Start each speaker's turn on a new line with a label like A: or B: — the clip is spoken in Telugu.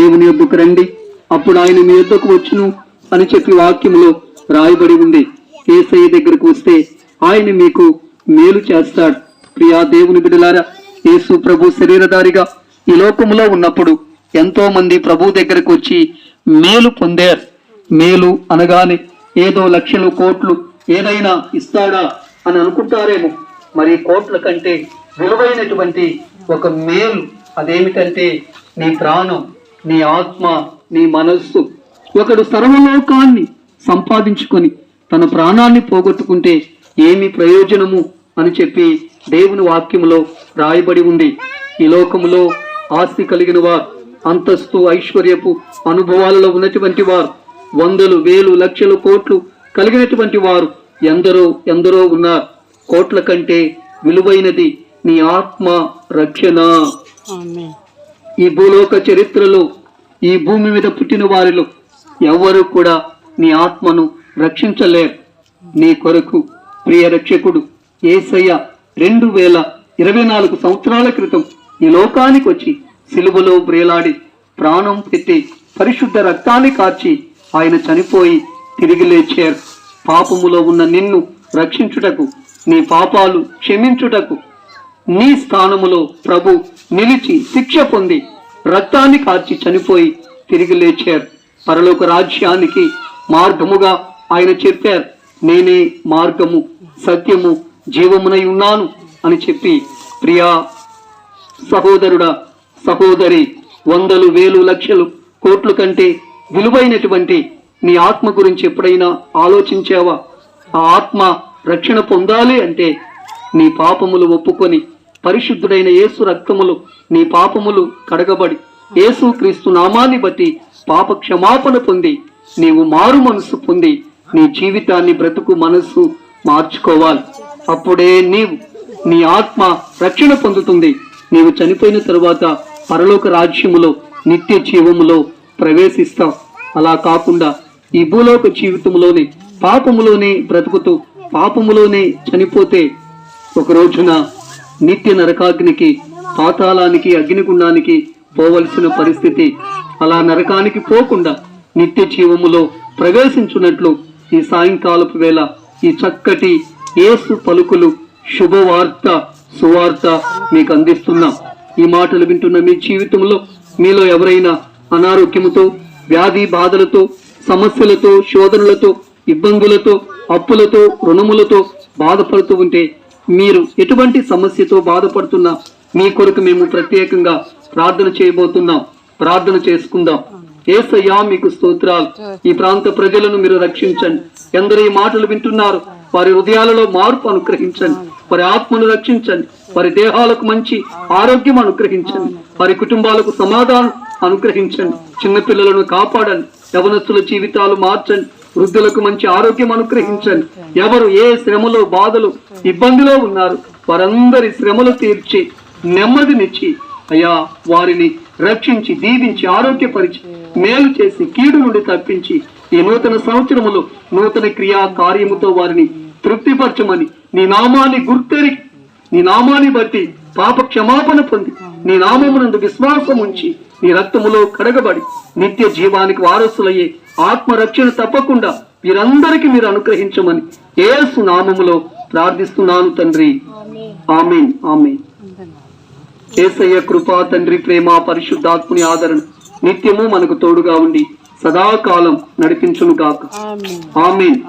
A: దేవుని యొద్దకు రండి. అప్పుడు ఆయన మీ యొద్దకు వచ్చును అని చెప్పి వాక్యంలో రాయబడి ఉంది. ఏసయ్య దగ్గరకు వస్తే ఆయన మీకు మేలు చేస్తాడు. ప్రియా దేవుని బిడలారా యేసు ప్రభు శరీరధారిగా ఈ లోకములో ఉన్నప్పుడు ఎంతో మంది ప్రభు దగ్గరకు వచ్చి మేలు పొందారు. మేలు అనగానే ఏదో లక్షలు కోట్లు ఏదైనా ఇస్తాడా అని అనుకుంటారేమో. మరి కోట్ల కంటే విలువైనటువంటి ఒక మేలు అదేమిటంటే నీ ప్రాణం. నీ ఆత్మ నీ మనస్సు ఒకడు సర్వలోకాన్ని సంపాదించుకొని తన ప్రాణాన్ని పోగొట్టుకుంటే ఏమి ప్రయోజనము అని చెప్పి దేవుని వాక్యములో రాయబడి ఉంది. ఈ లోకములో ఆస్తి కలిగిన వారు అంతస్తు ఐశ్వర్యపు అనుభవాలలో ఉన్నటువంటి వారు వందలు వేలు లక్షలు కోట్లు కలిగినటువంటి వారు ఎందరో ఎందరో ఉన్నారు. కోట్ల కంటే విలువైనది నీ ఆత్మ రక్షణ. ఈ భూలోక చరిత్రలో ఈ భూమి మీద పుట్టిన వారిలో ఎవ్వరూ కూడా నీ ఆత్మను రక్షించలేరు. నీ కొరకు ప్రియ రక్షకుడు ఏసయ్య రెండు వేల ఇరవై నాలుగు సంవత్సరాల క్రితం ఈ లోకానికి వచ్చి సిలువలో బ్రేలాడి ప్రాణం పెట్టి పరిశుద్ధ రక్తాన్ని కార్చి ఆయన చనిపోయి తిరిగి లేచారు. పాపములో ఉన్న నిన్ను రక్షించుటకు నీ పాపాలు క్షమించుటకు నీ స్థానములో ప్రభు నిలిచి శిక్ష పొంది రక్తాన్ని కార్చి చనిపోయి తిరిగి లేచారు. పరలోక రాజ్యానికి మార్గముగా ఆయన చెప్పారు నేనే మార్గము సత్యము జీవమునై ఉన్నాను అని చెప్పి. ప్రియా సహోదరుడా సహోదరి వందలు వేలు లక్షలు కోట్ల కంటే విలువైనటువంటి నీ ఆత్మ గురించి ఎప్పుడైనా ఆలోచించావా? ఆ ఆత్మ రక్షణ పొందాలి అంటే నీ పాపములు ఒప్పుకొని పరిశుద్ధుడైన యేసు రక్తములు నీ పాపములు కడగబడి యేసు క్రీస్తు నామాన్ని బట్టి పాప క్షమాపణ పొంది నీవు మారు మనస్సు పొంది నీ జీవితాన్ని బ్రతుకు మనస్సు మార్చుకోవాలి. అప్పుడే నీవు నీ ఆత్మ రక్షణ పొందుతుంది. నీవు చనిపోయిన తరువాత పరలోక రాజ్యములో నిత్య జీవములో ప్రవేశిస్తావు. అలా కాకుండా ఈ భూలోక జీవితంలోనే పాపములోనే బ్రతుకుతూ పాపములోనే చనిపోతే ఒక రోజున నిత్య నరకాగ్నికి పాతాళానికి అగ్నిగుండానికి పోవలసిన పరిస్థితి అలా నరకానికి పోకుండా నిత్య జీవములో ప్రవేశించున్నట్లు ఈ సాయంకాలపు వేళ ఈ చక్కటి ఏసు పలుకులు శుభవార్త సువార్త మీకు అందిస్తున్నాం. ఈ మాటలు వింటున్న మీ జీవితంలో మీలో ఎవరైనా అనారోగ్యముతో వ్యాధి బాధలతో సమస్యలతో శోధనలతో ఇబ్బందులతో అప్పులతో రుణములతో బాధపడుతూ ఉంటే మీరు ఎటువంటి సమస్యతో బాధపడుతున్నా మీ కొరకు మేము ప్రత్యేకంగా ప్రార్థన చేయబోతున్నాం. ప్రార్థన చేసుకుందాం. ఏసయ్యా మీకు స్తోత్రాలు. ఈ ప్రాంత ప్రజలను మీరు రక్షించండి. ఎందరు ఈ మాటలు వింటున్నారు. వారి హృదయాలలో మార్పు అనుగ్రహించండి. వారి ఆత్మను రక్షించండి. వారి దేహాలకు మంచి ఆరోగ్యం అనుగ్రహించండి. వారి కుటుంబాలకు సమాధానం అనుగ్రహించండి. చిన్నపిల్లలను కాపాడండి. యవనస్తుల జీవితాలు మార్చండి. వృద్ధులకు మంచి ఆరోగ్యం అనుగ్రహించండి. ఎవరు ఏ శ్రమలో బాధలు ఇబ్బందిలో ఉన్నారు వారందరి శ్రమలు తీర్చి నెమ్మదినిచ్చి అయ్యా వారిని రక్షించి దీవించి ఆరోగ్యపరిచి మేలు చేసి కీడు నుండి తప్పించి ఈ నూతన సంవత్సరములో నూతన క్రియా కార్యముతో వారిని తృప్తిపరచమని నీ నామాన్ని గుర్తెరి నీ నామాన్ని బట్టి పాప క్షమాపణ పొంది నీ నామమునందు విశ్వాసం ఉంచి నీ రక్తములో కడగబడి నిత్య జీవానికి వారసులయ్యే ఆత్మరక్షణ తప్పకుండా వీరందరికీ మీరు అనుగ్రహించమని ఏసు నామములో ప్రార్థిస్తున్నాను తండ్రి. ఆమెన్. ఆమెన్. ఏసయ్య కృపా తండ్రి ప్రేమ పరిశుద్ధాత్ముని ఆదరణ నిత్యము మనకు తోడుగా ఉండి సదాకాలం నడిపించును గాక ఆమేన్.